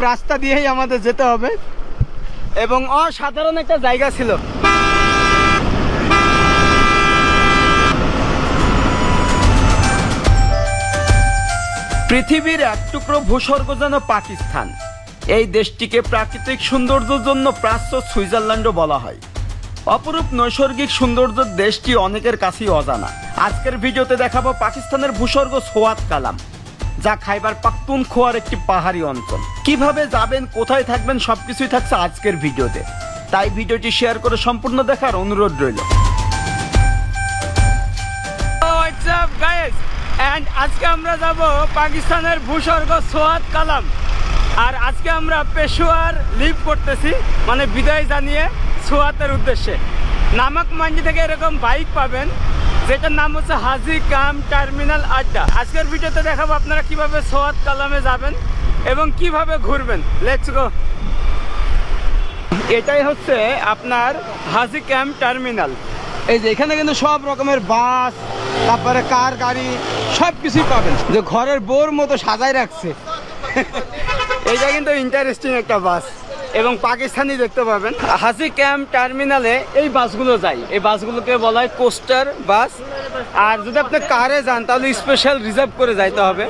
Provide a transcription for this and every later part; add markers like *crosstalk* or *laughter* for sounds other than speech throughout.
রাস্তা দিয়েই আমাদের যেতে হবে। এবং অসাধারণ একটা জায়গা ছিল। পৃথিবীর এক টুকরো ভূস্বর্গ যেন পাকিস্তান। এই দেশটিকে প্রাকৃতিক সৌন্দর্যের জন্য প্রাচ্য সুইজারল্যান্ডও বলা হয়। অপরূপ নৈসর্গিক সৌন্দর্যের দেশটি অনেকের কাছেই অজানা। আজকের ভিডিওতে দেখাবো পাকিস্তানের ভূস্বর্গ সোয়াত কালাম, যা খাইবার পাখতুন খোয়ার একটি পাহাড়ি অঞ্চল। কীভাবে যাবেন, কোথায় থাকবেন, সবকিছুই থাকছে আজকের ভিডিওতে। তাই ভিডিওটি শেয়ার করে সম্পূর্ণ দেখার অনুরোধ রইল। অ্যান্ড আজকে আমরা যাব পাকিস্তানের ভূস্বর্গ সোয়াত কালাম। আর আজকে আমরা পেশোয়ার লিভ করতেছি মানে বিদায় জানিয়ে সোয়াতের উদ্দেশ্যে। নামক মাঞ্জি থেকে এরকম বাইক পাবেন, যেটার নাম হচ্ছে হাজি কাম টার্মিনাল আড্ডা। আজকের ভিডিওতে দেখাবো আপনারা কীভাবে সোয়াত কালামে যাবেন এবং কীভাবে ঘুরবেন। লেটস গো এটাই হচ্ছে আপনার হাজি ক্যাম্প টার্মিনাল এই যে এখানে কিন্তু সব রকমের বাস, তারপরে কার গাড়ি সব কিছুই পাবেন। যে ঘরের বোর মতো সাজায় রাখছে। *laughs* এইটা কিন্তু ইন্টারেস্টিং একটা বাস। এবং পাকিস্তানি দেখতে পাবেন। হাজি ক্যাম্প টার্মিনালে এই বাসগুলো যায়। এই বাসগুলোকে বলা হয় কোস্টার বাস। আর যদি আপনি কারে যান তাহলে স্পেশাল রিজার্ভ করে যাইতে হবে।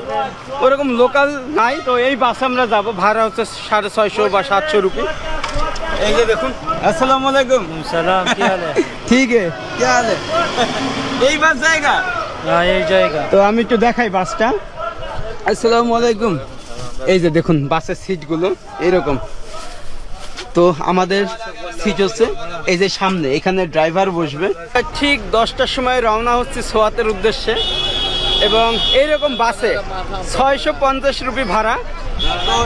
ওরকম লোকাল নাই। তো এই বাসে আমরা যাব। ভাড়া হচ্ছে সাড়ে ছয়শো বা সাতশো রুপি। এই যে দেখুন আসসালামু আলাইকুম। সালাম ঠিক আছে এই বাস জায়গা? এই জায়গা। তো আমি একটু দেখাই বাসটা। আসসালামু আলাইকুম। এই যে দেখুন বাসের সিটগুলো এরকম। তো আমাদের সিট হচ্ছে এই যে সামনে, এখানে ড্রাইভার বসবে। ঠিক দশটার সময় রওনা হচ্ছে সোয়াতের উদ্দেশ্যে এবং এইরকম বাসে ছয়শো পঞ্চাশ রুপি ভাড়া। তো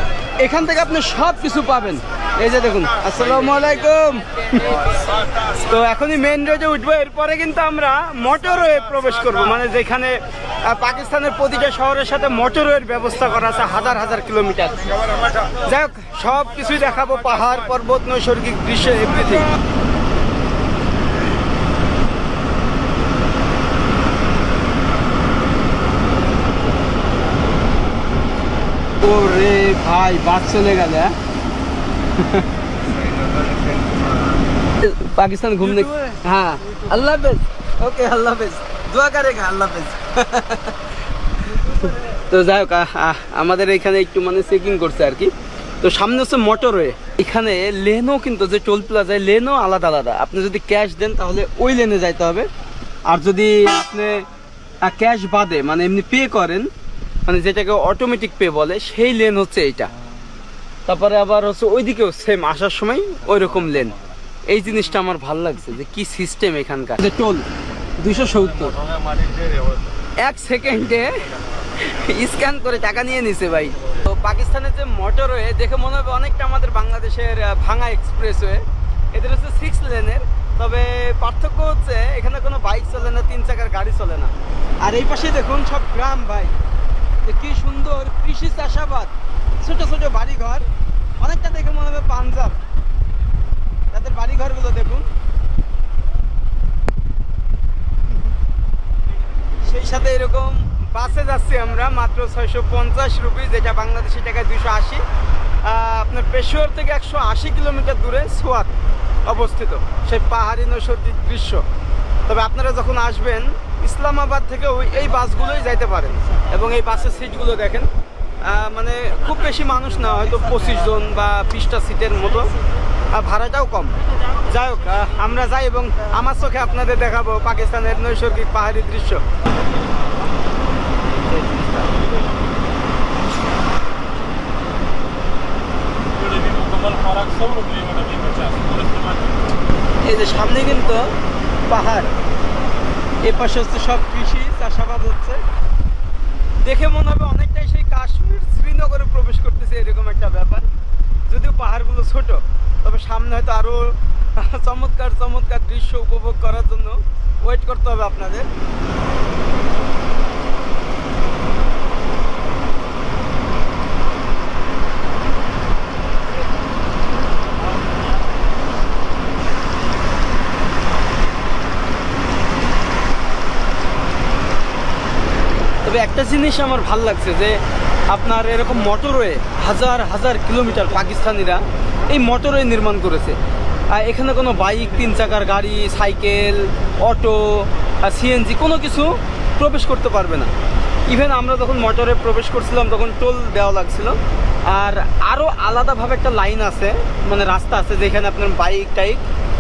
এখান থেকে আপনি সব কিছু পাবেন। এই যে দেখুন, আসসালামু আলাইকুম। তো এখনই মেন রোডে উঠবো, এরপরে কিন্তু আমরা মোটরওয়ে প্রবেশ করব। মানে যেখানে পাকিস্তানের প্রতিটা শহরের সাথে মোটরওয়ের ব্যবস্থা করা আছে হাজার হাজার কিলোমিটার। যাই হোক, সব কিছুই দেখাবো, পাহাড়, পর্বত, নৈসর্গিক দৃশ্য এভরিথিং ভাই, বাস চলে গেলে হ্যাঁ? *laughs* पाकिस्तान घूमने हाँ अल्लाह हाफिज ओके अल्लाह हाफिज দোয়া করেগা আল্লাহ হাফেজ *laughs* তো যাই হোক আহ, আহ, আমাদের এখানে একটু মানে চেকিং করছে আর কি তো সামনে হচ্ছে মোটরওয়ে এখানে লেনও কিন্তু যে টোল প্লাজায় লেনও আলাদা আলাদা আপনি যদি ক্যাশ দেন তাহলে ওই লেনে যাইতে হবে আর যদি আপনি ক্যাশ বাদে মানে এমনি পে করেন মানে যেটাকে অটোমেটিক পে বলে সেই লেন হচ্ছে এইটা তারপরে আবার হচ্ছে ওইদিকেও সেম আসার সময় ওই রকম লেন এই জিনিসটা আমার ভালো লাগছে যে কি সিস্টেম এখানকার। যে টোল দুইশো সত্তর। এক সেকেন্ডে স্ক্যান করে টাকা নিয়ে নিছে ভাই। তো পাকিস্তানের যে মোটরওয়ে দেখে মনে হবে অনেকটা আমাদের বাংলাদেশের ভাঙা এক্সপ্রেসওয়ে এদের হচ্ছে সিক্স লেনের তবে পার্থক্য হচ্ছে এখানে কোনো বাইক চলে না তিন চাকার গাড়ি চলে না। আর এই পাশে দেখুন সব গ্রাম ভাই। কি সুন্দর কৃষি চাষাবাদ। ছোট ছোট বাড়ি ঘর অনেকটা দেখে মনে হবে পাঞ্জাব। তাদের বাড়ি ঘরগুলো দেখুন। সেই সাথে এরকম বাসে যাচ্ছি আমরা, মাত্র ছয়শো পঞ্চাশ রুপি যেটা বাংলাদেশি টাকায় দুশো আশি। আপনার পেশোয়ার থেকে একশো আশি কিলোমিটার দূরে সোয়াত অবস্থিত, সেই পাহাড়ি নৈসর্গিক দৃশ্য। তবে আপনারা যখন আসবেন, ইসলামাবাদ থেকে ওই এই বাসগুলোই যাইতে পারেন। এবং এই বাসের সিটগুলো দেখেন। মানে খুব বেশি মানুষ না, হয়তো পঁচিশ জন বা বিশটা সিটের মতো। আর ভাড়াটাও কম। যাই হোক আমরা যাই এবং আমার চোখে আপনাদের দেখাবো পাকিস্তানের নৈসর্গিক পাহাড়ি দৃশ্য। এই যে সামনে কিন্তু পাহাড়। এ পাশে হচ্ছে সব কৃষি, চাষাবাদ হচ্ছে। দেখে মনে হবে শ্রীনগরে প্রবেশ করতেছে এরকম একটা ব্যাপার। যদিও পাহাড়গুলো ছোট, তবে সামনে হয়তো আরও *laughs* চমৎকার চমৎকার দৃশ্য উপভোগ করার জন্য ওয়েট করতে হবে আপনাদের। একটা জিনিস আমার ভালো লাগছে যে আপনার এরকম মোটরওয়ে হাজার হাজার কিলোমিটার পাকিস্তানিরা এই মোটরওয়ে নির্মাণ করেছে। আর এখানে কোনো বাইক, তিন চাকার গাড়ি, সাইকেল, অটো সিএনজি কোনো কিছু প্রবেশ করতে পারবে না। ইভেন আমরা যখন মোটরে প্রবেশ করছিলাম, তখন টোল দেওয়া লাগছিল। আর আরও আলাদাভাবে একটা লাইন আছে মানে রাস্তা আছে, যেখানে আপনার বাইক, টাইক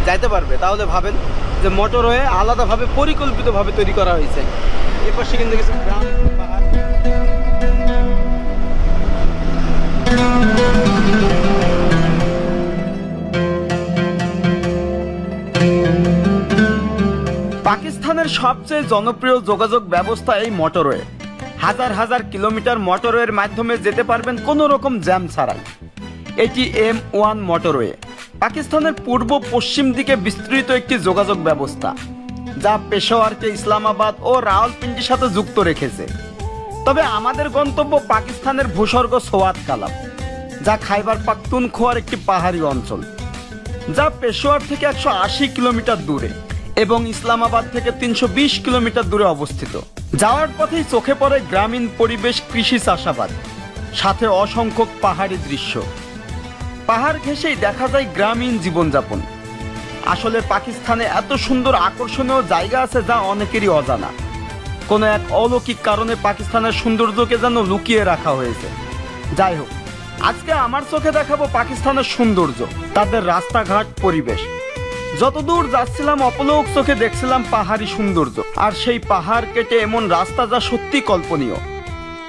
যাইতে পারবে। তাহলে ভাবেন যে মোটরওয়ে আলাদাভাবে পরিকল্পিতভাবে তৈরি করা হয়েছে। এ পাশে কিন্তু পাকিস্তানের সবচেয়ে জনপ্রিয় যোগাযোগ ব্যবস্থা এই মোটরওয়ে। হাজার হাজার কিলোমিটার মোটরওয়ের মাধ্যমে যেতে পারবেন কোনো রকম জ্যাম ছাড়াই। এটি এম ওয়ান মোটরওয়ে। পাকিস্তানের পূর্ব পশ্চিম দিকে বিস্তৃত একটি যোগাযোগ ব্যবস্থা, যা পেশোয়ারকে ইসলামাবাদ ও রাওয়ালপিন্ডির সাথে যুক্ত রেখেছে। তবে আমাদের গন্তব্য পাকিস্তানের ভূস্বর্গ সোয়াত কালাম, যা খাইবার পাখতুনখোয়ার একটি পাহাড়ি অঞ্চল, যা পেশোয়ার থেকে একশো আশি কিলোমিটার দূরে। এবং ইসলামাবাদ থেকে তিনশো বিশ কিলোমিটার দূরে অবস্থিত। যাওয়ার পথেই চোখে পড়ে গ্রামীণ পরিবেশ কৃষি চাষাবাদ, সাথে অসংখ্য পাহাড়ি দৃশ্য। পাহাড় ঘেঁষেই দেখা যায় গ্রামীণ জীবনযাপন। আসলে পাকিস্তানে এত সুন্দর আকর্ষণীয় জায়গা আছে যা অনেকেরই অজানা। কোনো এক অলৌকিক কারণে পাকিস্তানের সৌন্দর্যকে যেন লুকিয়ে রাখা হয়েছে। যাই হোক, আজকে আমার চোখে দেখাবো পাকিস্তানের সৌন্দর্য, তাদের রাস্তাঘাট পরিবেশ। যতদূর যাচ্ছিলাম অপলোক চোখে দেখছিলাম পাহাড়ি সৌন্দর্য। আর সেই পাহাড় কেটে এমন রাস্তা যা সত্যি কল্পনীয়।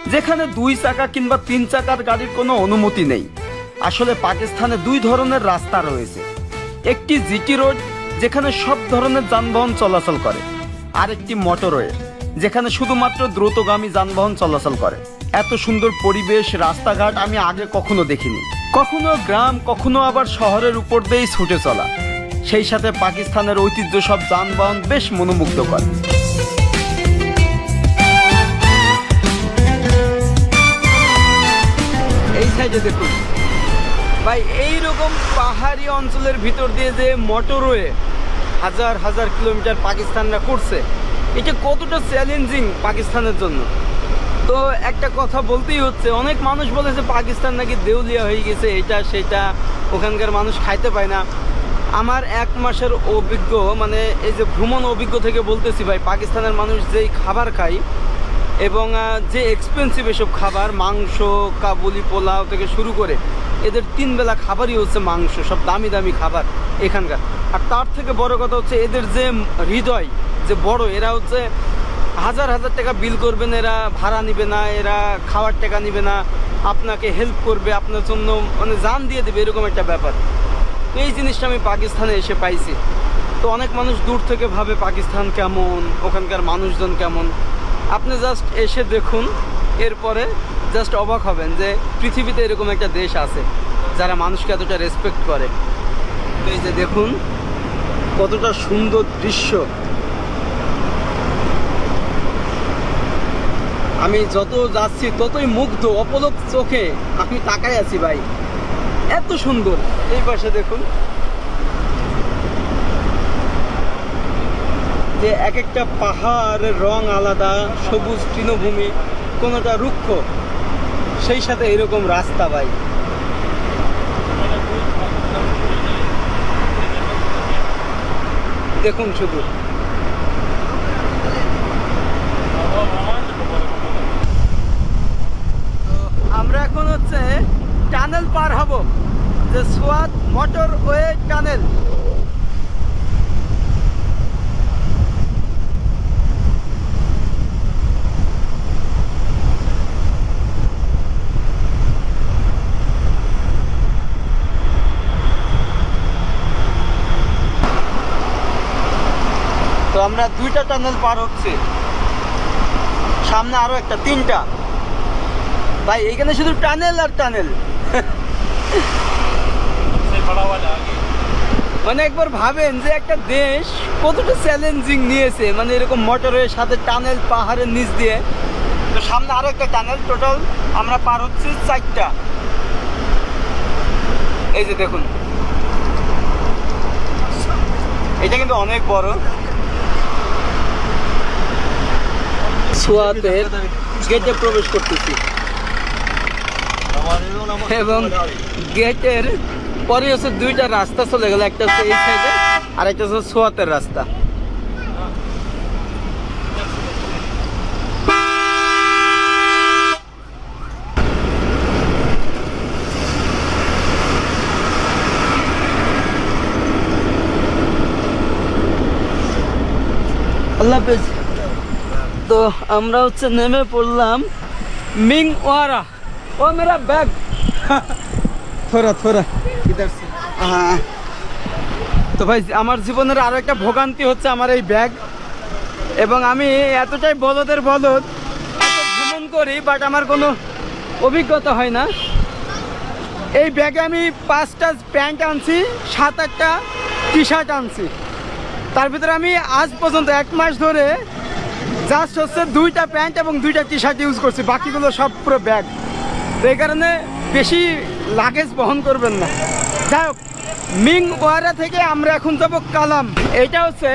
যেখানে দুই চাকা কিংবা তিন চাকার গাড়ির কোনো অনুমতি নেই। আসলে পাকিস্তানে দুই ধরনের রাস্তা রয়েছে। একটি জিটি রোড, যেখানে সব ধরনের যানবাহন চলাচল করে। আর একটি মোটরওয়ে যেখানে শুধুমাত্র দ্রুতগামী যানবাহন চলাচল করে। এত সুন্দর পরিবেশ, রাস্তাঘাট আমি আগে কখনো দেখিনি। কখনো গ্রাম, কখনো আবার শহরের উপর দিয়েই ছুটে চলা। সেই সাথে পাকিস্তানের ঐতিহ্য সব যানবাহন বেশ সাইডে দেখুন। ভাই এই রকম পাহাড়ি অঞ্চলের ভিতর দিয়ে যে মোটরওয়ে হাজার হাজার কিলোমিটার পাকিস্তানরা করছে, এটা কতটা চ্যালেঞ্জিং পাকিস্তানের জন্য? তো একটা কথা বলতেই হচ্ছে, অনেক মানুষ বলে যে পাকিস্তান নাকি দেউলিয়া হয়ে গেছে, এটা, সেটা, ওখানকার মানুষ খাইতে পায় না। আমার এক মাসের অভিজ্ঞ মানে এই যে ভ্রমণ অভিজ্ঞ থেকে বলতেছি ভাই, পাকিস্তানের মানুষ যেই খাবার খায় এবং যে এক্সপেন্সিভ এসব খাবার, মাংস, কাবুলি, পোলাও থেকে শুরু করে, এদের তিন বেলা খাবারই হচ্ছে মাংস, সব দামি দামি খাবার এখানকার। আর তার থেকে বড় কথা হচ্ছে এদের যে হৃদয়, যে বড়, এরা হচ্ছে হাজার হাজার টাকা বিল করবেন, এরা ভাড়া নিবে না, এরা খাওয়ার টাকা নিবে না, আপনাকে হেল্প করবে, আপনার জন্য মানে জান দিয়ে দেবে, এরকম একটা ব্যাপার। এই জিনিসটা আমি পাকিস্তানে এসে পাইছি। তো অনেক মানুষ দূর থেকে ভাবে পাকিস্তান কেমন, ওখানকার মানুষজন কেমন। আপনি জাস্ট এসে দেখুন, এরপরে জাস্ট অবাক হবেন যে পৃথিবীতে এরকম একটা দেশ আছে, যারা মানুষকে এতটা রেসপেক্ট করে। এই যে দেখুন, কতটা সুন্দর দৃশ্য। আমি যত যাচ্ছি ততই মুগ্ধ, অপলক চোখে। আমি তাকাই আছি ভাই। এত সুন্দর। এই পাশে দেখুন। যে এক একটা পাহাড়ের রং আলাদা, সবুজ তৃণভূমি, কোনোটা রুক্ষ, সেই সাথে এরকম রাস্তা ভাই। দেখুন শুধু তো আমরা এখন হচ্ছে হব যে সোয়াদ মোটর ওয়ে টানেল। তো আমরা দুইটা টানেল পার হচ্ছে। সামনে আরও একটা, তিনটা। ভাই, এখানে শুধু টানেল আর টানেল। *laughs* মানে একবার ভাবেন যে একটা দেশ কতটা চ্যালেঞ্জিং নিয়েছে মানে এরকম মোটরের সাথে টানেল পাহাড়ের নিচ দিয়ে। তো সামনে আরও একটা টানেল টোটাল আমরা পার হচ্ছি চারটা। এই যে দেখুন। এটা কিন্তু অনেক বড়। সোয়াতের গেটে প্রবেশ করতেছি। এবং গেটের পরে হচ্ছে দুইটা রাস্তা চলে গেল, একটা হচ্ছে এই সাইডে আর একটা হচ্ছে সোয়াতের রাস্তা। আল্লাহ হাফেজ। তো আমরা হচ্ছে নেমে পড়লাম মিং ওয়ারা ও, মেরা ব্যাগ। ইধার সে হ্যাঁ তো ভাই, আমার জীবনের আরও একটা ভোগান্তি হচ্ছে আমার এই ব্যাগ। এবং আমি এতটাই বলদের বলদ ভ্রমণ করি বাট আমার কোনো অভিজ্ঞতা হয় না। এই ব্যাগে আমি পাঁচটা প্যান্ট আনছি, সাত আটটা টি শার্ট আনছি। তার ভিতরে আমি আজ পর্যন্ত এক মাস ধরে জাস্ট হচ্ছে দুইটা প্যান্ট এবং দুইটা টি শার্ট ইউজ করছি, বাকিগুলো সব পুরো ব্যাগ। তো এই কারণে বেশি লাগেজ বহন করবেন না। যাই হোক, মিং ওয়ারা থেকে আমরা এখন যাব কালাম। এটা হচ্ছে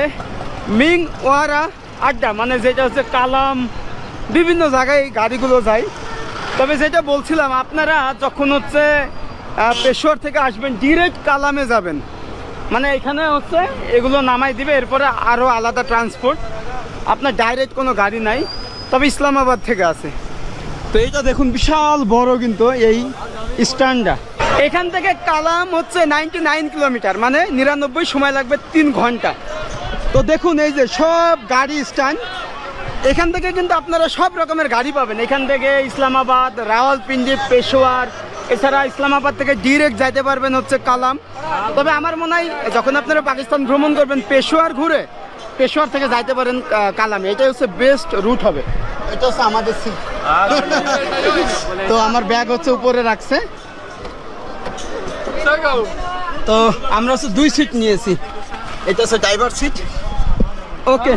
মিং ওয়ারা আড্ডা মানে যেটা হচ্ছে কালাম। বিভিন্ন জায়গায় গাড়িগুলো যায়। তবে যেটা বলছিলাম, আপনারা যখন হচ্ছে পেশোয়ার থেকে আসবেন ডিরেক্ট কালামে যাবেন। মানে এখানে হচ্ছে, এগুলো নামাই দিবে, এরপরে আরও আলাদা ট্রান্সপোর্ট আপনার ডাইরেক্ট কোনো গাড়ি নাই, তবে ইসলামাবাদ থেকে আছে। তো এইটা দেখুন, বিশাল বড় কিন্তু এই স্ট্যান্ডটা। এখান থেকে কালাম হচ্ছে নাইনটি নাইন কিলোমিটার মানে নিরানব্বই সময় লাগবে তিন ঘণ্টা। তো দেখুন এই যে সব গাড়ি স্ট্যান্ড, এখান থেকে কিন্তু আপনারা সব রকমের গাড়ি পাবেন। এখান থেকে ইসলামাবাদ, রাওয়ালপিন্ডি, পেশোয়ার, এছাড়া ইসলামাবাদ থেকে ডিরেক্ট যাইতে পারবেন হচ্ছে কালাম। তবে আমার মনে হয়, যখন আপনারা পাকিস্তান ভ্রমণ করবেন পেশোয়ার ঘুরে, পেশোয়ার থেকে যাইতে পারেন কালামে। এটাই হচ্ছে বেস্ট রুট হবে। এটা হচ্ছে আমাদের সিট তো আমার ব্যাগ হচ্ছে উপরে রাখছে। তো আমরা হচ্ছে দুই সিট নিয়েছি। এটা হচ্ছে ড্রাইভার সিট ওকে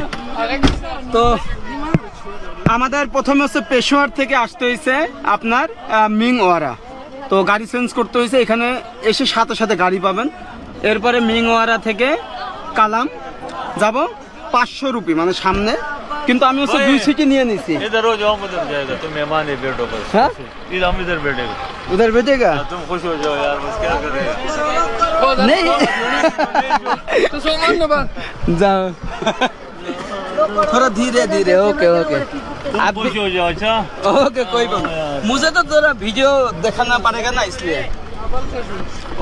তো আমাদের প্রথমে হচ্ছে পেশোয়ার থেকে আসতে হয়েছে আপনার আহ, মিং ওয়ারা তো গাড়ি চেঞ্জ করতে হয়েছে এখানে এসে সাথে সাথে গাড়ি পাবেন। এরপরে মিং ওয়ারা থেকে কালাম। যাব পাঁচশো রুপি মানে সামনে। কিন্তু আমি হচ্ছে দুই সিটি নিয়ে নিছি इधर हो जाओ हम उधर जाएगा तुम मेहमान है बैठो बस हाँ? इधर हम इधर बैठेगा उधर बैठेगा हाँ, तुम खुश हो जाओ यार बस क्या करेगा नहीं जाओ थोड़ा धीरे धीरे ओके ओके आप भी खुश हो जाओ अच्छा ओके कोई बात नहीं। मुझे तो जरा वीडियो दिखाना पड़ेगा ना इसलिए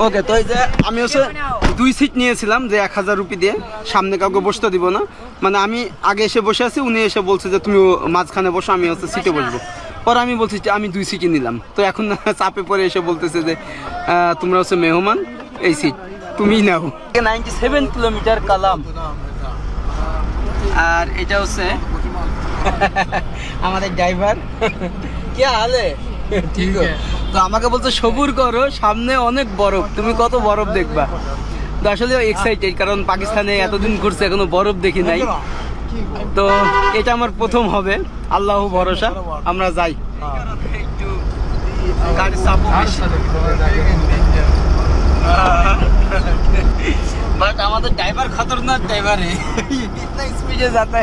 ওকে তো এই যে আমি হচ্ছে দুই সিট নিয়েছিলাম যে এক হাজার রুপি দিয়ে সামনে কাউকে বসতে দিব না। মানে আমি আগে এসে বসে আছি উনি এসে বলছে যে তুমি মাঝখানে বসো আমি হচ্ছে সিটে বসবো। পরে আমি বলছি যে আমি দুই সিটই নিলাম। তো এখন *laughs* চাপে পরে এসে বলতেছে যে তোমরা হচ্ছে মেহমান এই সিট তুমিই নাও। Ninety seven kilometre Kalam. আর এটা হচ্ছে *laughs* আমাদের ড্রাইভার কে হালে ঠিক তো আমাকে বলতো সবুর করো সামনে অনেক বরফ তুমি কত বরফ দেখবা? তো আসলে এক্সাইটেড কারণ পাকিস্তানে এতদিন ঘুরছে এখনও বরফ দেখি নাই। তো এটা আমার প্রথম হবে আল্লাহ ভরসা আমরা যাই। বাট আমাদের ড্রাইভার খতরনাক ড্রাইভার স্পিডে যাতে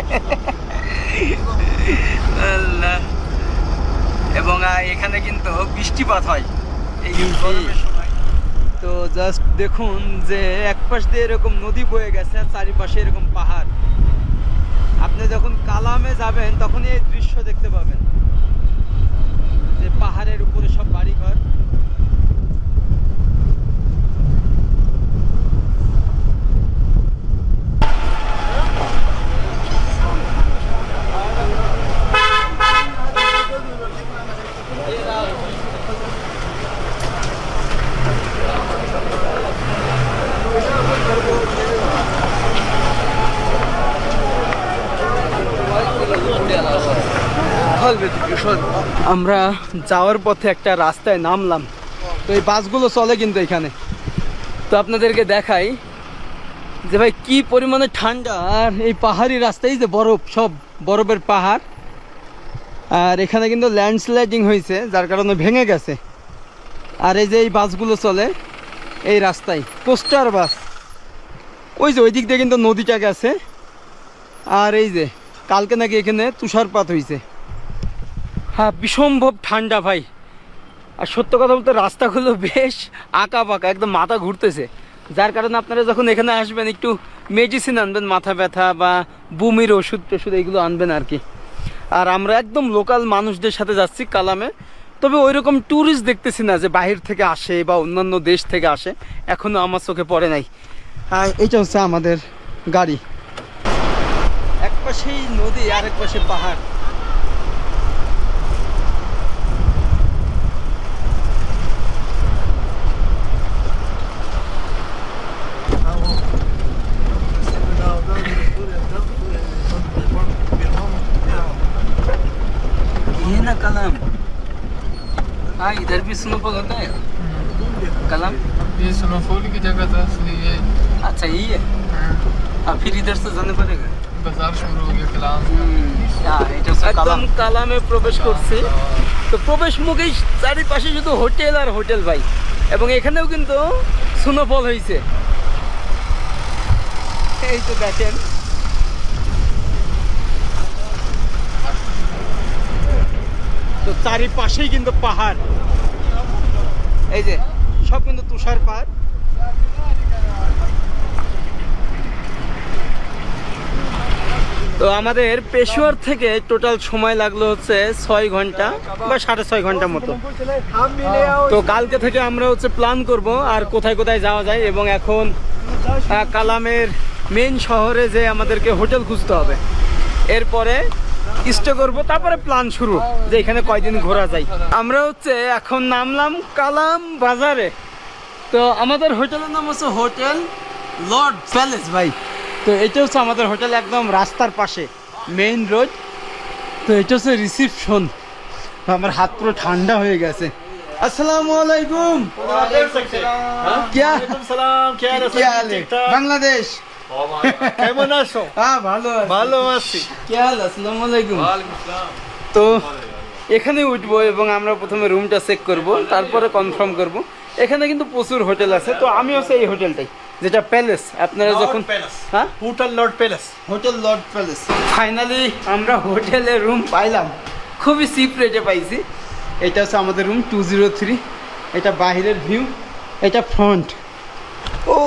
এখানে কিন্তু বৃষ্টিপাত হয় এই গরমের সময়। তো জাস্ট দেখুন যে এক পাশ দিয়ে এরকম নদী বয়ে গেছে আর চারিপাশে এরকম পাহাড়। আপনি যখন কালামে যাবেন তখনই এই দৃশ্য দেখতে পাবেন। যে পাহাড়ের উপরে সব বাড়িঘর। আমরা যাওয়ার পথে একটা রাস্তায় নামলাম। তো এই বাসগুলো চলে কিন্তু এখানে। তো আপনাদেরকে দেখাই যে ভাই কি পরিমাণে ঠান্ডা। আর এই পাহাড়ি রাস্তায় যে বরফ, সব বরফের পাহাড়। আর এখানে কিন্তু ল্যান্ডস্লাইডিং হয়েছে, যার কারণে ভেঙে গেছে। আর এই যে এই বাসগুলো চলে, এই রাস্তায়, পোস্টার বাস। ওই যে ওই দিক দিয়ে কিন্তু নদীটা গেছে। আর এই যে, কালকে নাকি এখানে তুষারপাত হয়েছে। হ্যাঁ বিসম্ভব ঠান্ডা ভাই। আর সত্য কথা বলতে রাস্তাগুলো বেশ আঁকা বাঁকা একদম মাথা ঘুরতেছে। যার কারণে আপনারা যখন এখানে আসবেন, একটু মেডিসিন আনবেন, মাথা ব্যথা বা বুমির ওষুধ টষুধ এগুলো আনবেন আর কি। আর আমরা একদম লোকাল মানুষদের সাথে যাচ্ছি কালামে। তবে ওই রকম ট্যুরিস্ট দেখতেছি না যে বাহির থেকে আসে বা অন্যান্য দেশ থেকে আসে। এখনও আমার চোখে পড়ে নাই। আর এইটা হচ্ছে আমাদের গাড়ি। এক পাশেই নদী আর এক পাশে পাহাড়। स्नोफॉल होता है कलम ये स्नोफॉल की जगह था इसलिए ये अच्छा यही है हाँ फिर इधर से जाने पड़ेगा बाजार शुरू हो गया कलाम একদম কালামে প্রবেশ করছি তো প্রবেশ মুখেই চারিপাশে শুধু হোটেল আর হোটেল ভাই এবং এখানেও কিন্তু স্নোফল হয়েছে এই তো দেখেন তো চারিপাশেই কিন্তু পাহাড় এই যে, সব কিন্তু তুষার পাহাড় তো আমাদের পেশোয়ার থেকে টোটাল সময় লাগল হচ্ছে ছয় ঘণ্টা বা সাড়ে ছয় ঘণ্টা মতো। তো কালকে থেকে আমরা হচ্ছে প্ল্যান করব আর কোথায় কোথায় যাওয়া যায় এবং এখন কালামের মেন শহরে যে আমাদেরকে হোটেল খুঁজতে হবে। এরপরে স্টে করব তারপরে প্ল্যান শুরু যে এখানে কয়দিন ঘোরা যায়। আমরা হচ্ছে এখন নামলাম কালাম বাজারে। তো আমাদের হোটেলের নাম হচ্ছে হোটেল লর্ড প্যালেস ভাই। তো এটা হচ্ছে আমাদের হোটেল একদম রাস্তার পাশে মেইন রোড। তো এটা হচ্ছে রিসিপশন। আমার হাত পুরো ঠান্ডা হয়ে গেছে। আসসালামাইকুম বাংলাদেশ। কেমন আছো? *laughs* হ্যাঁ ভালো ভালো আছি। কি হাল? আসসালামু আলাইকুম। তো এখানে উঠবো এবং আমরা প্রথমে রুমটা চেক করব তারপরে কনফার্ম করব। এখানে কিন্তু প্রচুর হোটেল আছে তো আমি হচ্ছে এই হোটেলটাই যেটা প্যালেস আপনারা যখন হ্যাঁ? Hotel lord palace hotel lord palace finally আমরা হোটেলে রুম পাইলাম। খুবই চিপ রেটে পাইছি। এটা হচ্ছে আমাদের রুম টু জিরো থ্রি এটা বাহিরের ভিউ এটা ফ্রন্ট ও!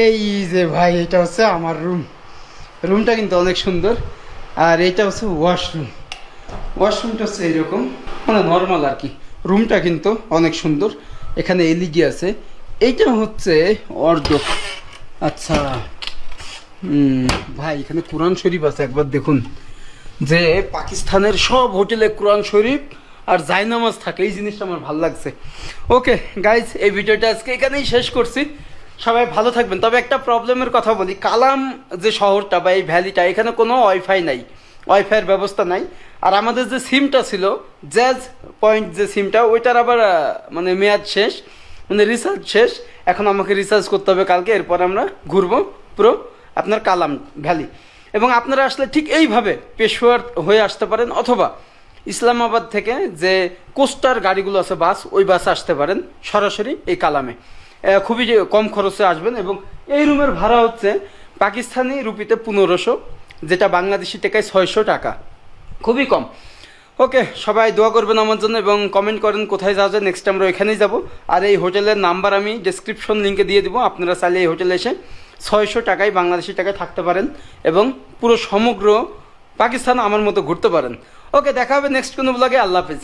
এই যে ভাই, এটা হচ্ছে আমার রুম রুমটা কিন্তু অনেক সুন্দর। আর এটা হচ্ছে ওয়াশরুম ওয়াশরুমটা হচ্ছে এইরকম মানে নর্মাল আর কি। রুমটা কিন্তু অনেক সুন্দর। এখানে এলইডি আছে। এইটা হচ্ছে অর্ধ। আচ্ছা ভাই, এখানে কোরআন শরীফ আছে, একবার দেখুন। যে পাকিস্তানের সব হোটেলে কোরআন শরীফ আর জায়নামাজ থাকে, এই জিনিসটা আমার ভালো লাগছে। ওকে গাইজ এই ভিডিওটা আজকে এখানেই শেষ করছি। সবাই ভালো থাকবেন। তবে একটা প্রবলেমের কথা বলি, কালাম যে শহরটা বা এই ভ্যালিটা, এখানে কোনো ওয়াইফাই নাই ওয়াইফাইয়ের ব্যবস্থা নাই। আর আমাদের যে সিমটা ছিল জ্যাজ পয়েন্ট যে সিমটা, ওইটার আবার মানে মেয়াদ শেষ মানে রিচার্জ শেষ। এখন আমাকে রিচার্জ করতে হবে কালকে, এরপর আমরা ঘুরবো পুরো আপনার কালাম ভ্যালি। এবং আপনারা আসলে ঠিক এইভাবে পেশোয়ার হয়ে আসতে পারেন, অথবা ইসলামাবাদ থেকে যে কোস্টার গাড়িগুলো আছে, বাস, ওই বাসে আসতে পারেন সরাসরি এই কালামে। খুবই কম খরচে আসবেন এবং এই রুমের ভাড়া হচ্ছে পাকিস্তানি রুপিতে পনেরোশো, যেটা বাংলাদেশি টাকায় ছয়শো টাকা। খুবই কম। ওকে, সবাই দোয়া করবেন আমার জন্য এবং কমেন্ট করেন কোথায় যাওয়া যায়। নেক্সট আমরা ওইখানেই যাব। আর এই হোটেলের নাম্বার আমি ডেসক্রিপশন লিঙ্কে দিয়ে দিব। আপনারা চাইলে এই হোটেলে এসে ছয়শো টাকায় বাংলাদেশি টাকায় থাকতে পারেন এবং পুরো সমগ্র পাকিস্তান আমার মতো ঘুরতে পারেন। ওকে, দেখা হবে নেক্সট কোনো ব্লগে আল্লাহ হাফিজ।